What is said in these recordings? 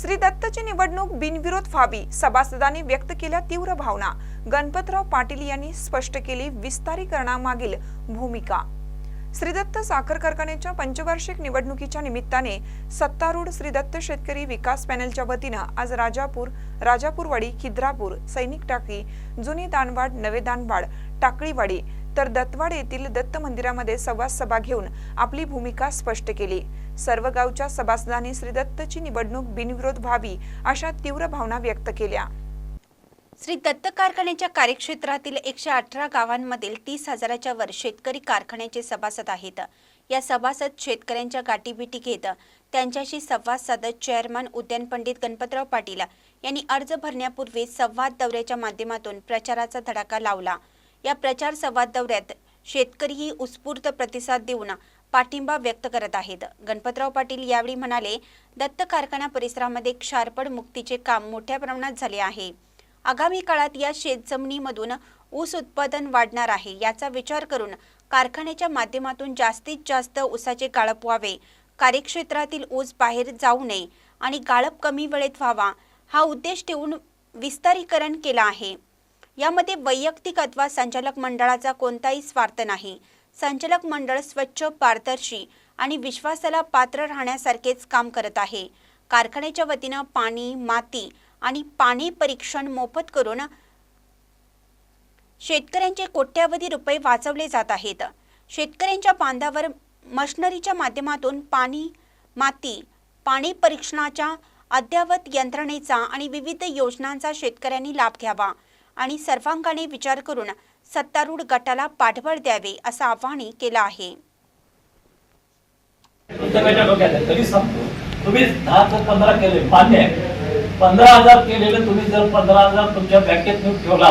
श्री दत्तची निवडणूक बिनविरोध व्हावी सभासदांनी व्यक्त केल्या तीव्र भावना. गणपतराव पाटील यांनी स्पष्ट केली विस्तारीकरणामागील भूमिका. श्री दत्त साखर कारखान्याच्या पंचवार्षिक निवडणुकीच्या निमित्ताने सत्तारूढ श्री दत्त शेतकरी विकास पॅनलच्या वतीनं आज राजापूर राजापूरवाडी खिद्रापूर सैनिक टाकी जुनी दानवाड नवे दानवाड टाकळीवाडी तर दत्तवाड येथील दत्त मंदिरामध्ये संवाद सभा घेऊन आपली भूमिका स्पष्ट केली. सर्व गावच्या सभासदांनी श्री दत्तची निवडणूक बिनविरोध व्हावी अशा तीव्र भावना व्यक्त केल्या. श्री दत्त कारखान्याच्या कार्यक्षेत्रातील एकशे अठरा गावांमधील तीस हजाराच्या वर शेतकरी कारखान्याचे सभासद आहेत. या सभासद शेतकऱ्यांच्या गाठीभेटी घेत त्यांच्याशी संवाद साधत चेअरमन उद्यान पंडित गणपतराव पाटील यांनी अर्ज भरण्यापूर्वी संवाद दौऱ्याच्या माध्यमातून प्रचाराचा धडाका लावला. या प्रचार संवाद दौऱ्यात शेतकरीही उत्स्फूर्त प्रतिसाद देऊन पाठिंबा व्यक्त करत आहेत. गणपतराव पाटील यावेळी म्हणाले दत्त कारखाना परिसरामध्ये क्षारपड मुक्तीचे काम मोठ्या प्रमाणात झाले आहे. आगामी काळात या शेतजमिनीमधून ऊस उत्पादन वाढणार आहे. याचा विचार करून कारखान्याच्या माध्यमातून जास्तीत जास्त ऊसाचे गाळप व्हावे. कार्यक्षेत्रातील ऊस बाहेर जाऊ नये आणि गाळप कमी वेळेत व्हावा. हा उद्देश ठेवून विस्तारीकरण केला आहे. यामध्ये वैयक्तिक अथवा संचालक मंडळाचा कोणताही स्वार्थ नाही. संचालक मंडळ स्वच्छ पारदर्शी आणि विश्वासाला पात्र राहण्यासारखेच काम करत आहे. कारखान्याच्या वतीनं पाणी माती आणि पाणी परीक्षण मोफत करून शेतकऱ्यांचे कोट्यावधी रुपये वाचवले जात आहेत. शेतकऱ्यांच्या बांधावर मशनरीच्या माध्यमातून पाणी माती पाणी परीक्षणाच्या अद्ययावत यंत्रणेचा आणि विविध योजनांचा शेतकऱ्यांनी लाभ घ्यावा. आणि सर्वांगाने विचार करून सत्तारूढ गटाला पाठबळ द्यावे असं आवाहनही केलं आहे. सांगतो तुम्ही दहा ते पंधरा केले. मान्य आहे. पंधरा हजार केलेले तुम्ही जर पंधरा हजार तुमच्या बँकेत नेऊन ठेवला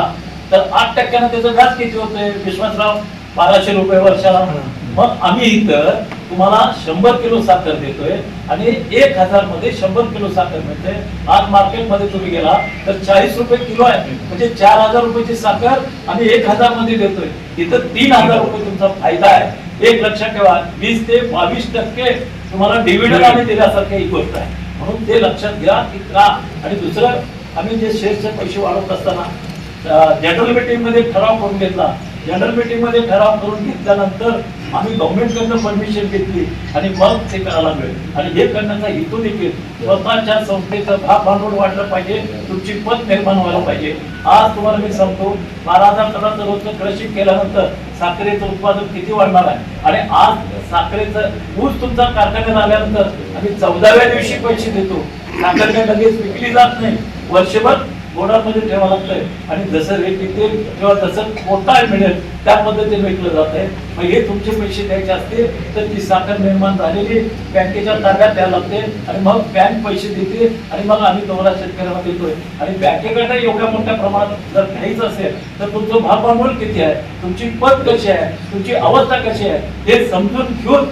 तर आठ टक्क्यानं त्याचं व्याज किती होतंय? विश्वासराव बाराशे रुपये वर्षाला म्हणून. मग आम्ही इथं तुम्हाला शंभर किलो साखर देतोय आणि एक हजारमध्ये शंभर किलो साखर मिळते. आज मार्केटमध्ये तुम्ही गेला तर चाळीस रुपये किलो आहे. म्हणजे चार हजार रुपयेची साखर आम्ही एक हजारमध्ये देतोय. इथं तीन हजार रुपये तुमचा फायदा आहे. एक लक्षात ठेवा वीस ते बावीस टक्के तुम्हाला डिव्हिडंड आम्ही दिल्यासारखी ही गोष्ट आहे. म्हणून ते लक्षात घ्या की का आणि दुसरं आम्ही जे शेअरचे पैसे वाढवत असताना जनरल मीटिंगमध्ये ठराव करून घेतला. जनरल मीटिंगमध्ये ठराव करून घेतल्यानंतर आम्ही गव्हर्नमेंटकडनं परमिशन घेतली आणि मग ते करायला मिळेल आणि हे करण्याचा हेतू देखील स्वतःच्या संस्थेचं भाग भांडवल वाढलं पाहिजे तुमची पत निर्माण व्हायला पाहिजे. आज तुम्हाला मी सांगतो बारा हजार टनाचं रोजचं क्रशिंग केल्यानंतर साखरेचं उत्पादन किती वाढणार आहे? आणि आज साखरेचं ऊस तुमचा कारखान्यात आल्यानंतर आम्ही चौदाव्या दिवशी पैसे देतो. साखर लगेच विकली जात नाही. वर्षभर बोर्डामध्ये ठेवावं लागतंय. आणि जसं रेट विकतील किंवा जसं कोटा मिळेल त्या पद्धतीने विकलं जात आहे. मग हे तुमचे पैसे द्यायचे असतील तर ती साखर निर्माण झालेली बँकेच्या ताब्यात द्यायला लागते. आणि मग बँक पैसे देते आणि मग आम्ही तुम्हाला शेतकऱ्यांना देतोय. आणि बँकेकडनं एवढ्या मोठ्या प्रमाणात जर घ्यायचं असेल तर तुमचं भागभांडवल किती आहे? तुमची पद कशी आहे? तुमची अवस्था कशी आहे? हे समजून घेऊन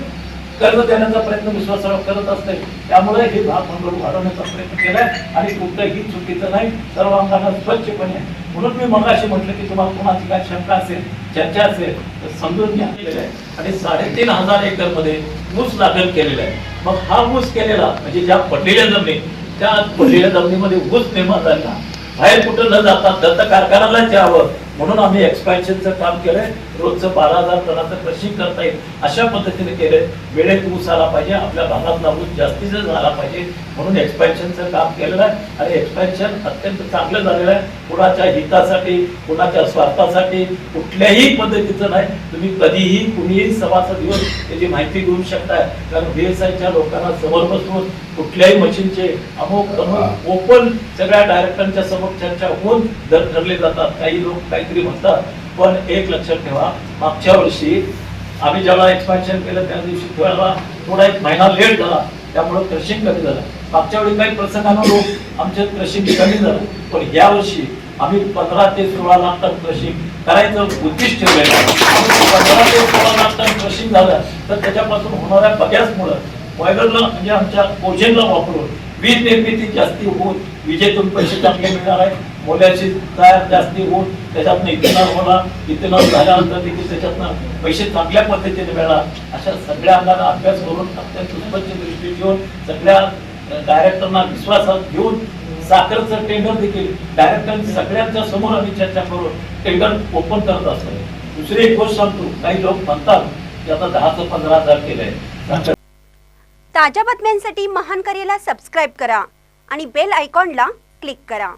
कर्ज देण्याचा प्रयत्न विश्वासराव करत असते. त्यामुळे हे भाग भांडवल वाढवण्याचा प्रयत्न केलाय आणि कुठलंही चुकीचं नाही. सर्वांगांना स्वच्छपणे. म्हणून मी मगाशी म्हटलं की तुम्हाला कोणाची काय शंका असेल चर्चा असेल तर समजून घ्या. आहे आणि साडेतीन हजार एकरमध्ये ऊस लागण केलेला आहे. मग हा ऊस केलेला म्हणजे ज्या पडलेल्या जमिनी त्या पडलेल्या जमिनीमध्ये ऊस निर्माण झाला. बाहेर कुठं न जाता दत्त कारखान्यालाच यावं म्हणून आम्ही एक्सपान्शनचं काम केलंय. रोजचं बारा हजार टनाचं क्रशिंग करता येईल अशा पद्धतीने केलंय. वेळेत ऊस आला पाहिजे आपल्या भागातला ऊस जास्तीचा झाला पाहिजे म्हणून एक्सपान्शनचं काम केलेलं आहे. आणि एक्सपान्शन अत्यंत चांगलं झालेलं आहे. कुणाच्या हितासाठी कुणाच्या स्वार्थासाठी कुठल्याही पद्धतीचं नाही. तुम्ही कधीही कुणीही सभासद येऊन त्याची माहिती घेऊ शकताय. कारण बीएसआयच्या लोकांना समोर बसवून कुठल्याही मशीनचे अमुक अमुक ओपन सगळ्या डायरेक्टरांच्या समोर चर्चा होऊन दर ठरले जातात. काही लोक काहीतरी म्हणतात पण एक लक्षात ठेवा मागच्या वर्षी आम्ही ज्याला एक्सपान्शन केलं त्या दिवशी खेळाला थोडा एक महिना लेट झाला. त्यामुळे क्रशिंग कमी झालं. मागच्या वेळी काही प्रसंगानं लोक आमचे क्रशिंग कमी झालं. पण या वर्षी आम्ही पंधरा ते सोळा लाख टन क्रशिंग करायचं उद्दिष्ट ठेवलेलं आहे. पंधरा ते सोळा लाख टन क्रशिंग झालं तर त्याच्यापासून होणाऱ्या बऱ्याचमुळं बॉयलरला म्हणजे आमच्या कोजेनला वापरून वीज निर्मिती जास्ती होऊन विजेतून पैसे चांगले मिळणार आहे मोल्याची तयार जास्ती होऊन त्याच्यातनं इथेनॉल होणार इथेनॉल झाल्यानंतर देखील त्याच्यातनं पैसे चांगल्या पद्धतीने मिळणार. अशा सगळ्या अंगाला अभ्यास करून अत्यंत उत्पत्ती दृष्टी घेऊन सगळ्या डायरेक्टरना विश्वासात घेऊन साखरचं टेंडर देखील डायरेक्टर सगळ्यांच्या समोर आम्ही चर्चा करून टेंडर ओपन करत असतो. दुसरी एक गोष्ट सांगतो काही लोक म्हणतात की आता दहाचं पंधरा हजार केलंय. ताज्या बातम्यांसाठी महान करेला सबस्क्राईब करा आणि बेल आयकॉनला क्लिक करा.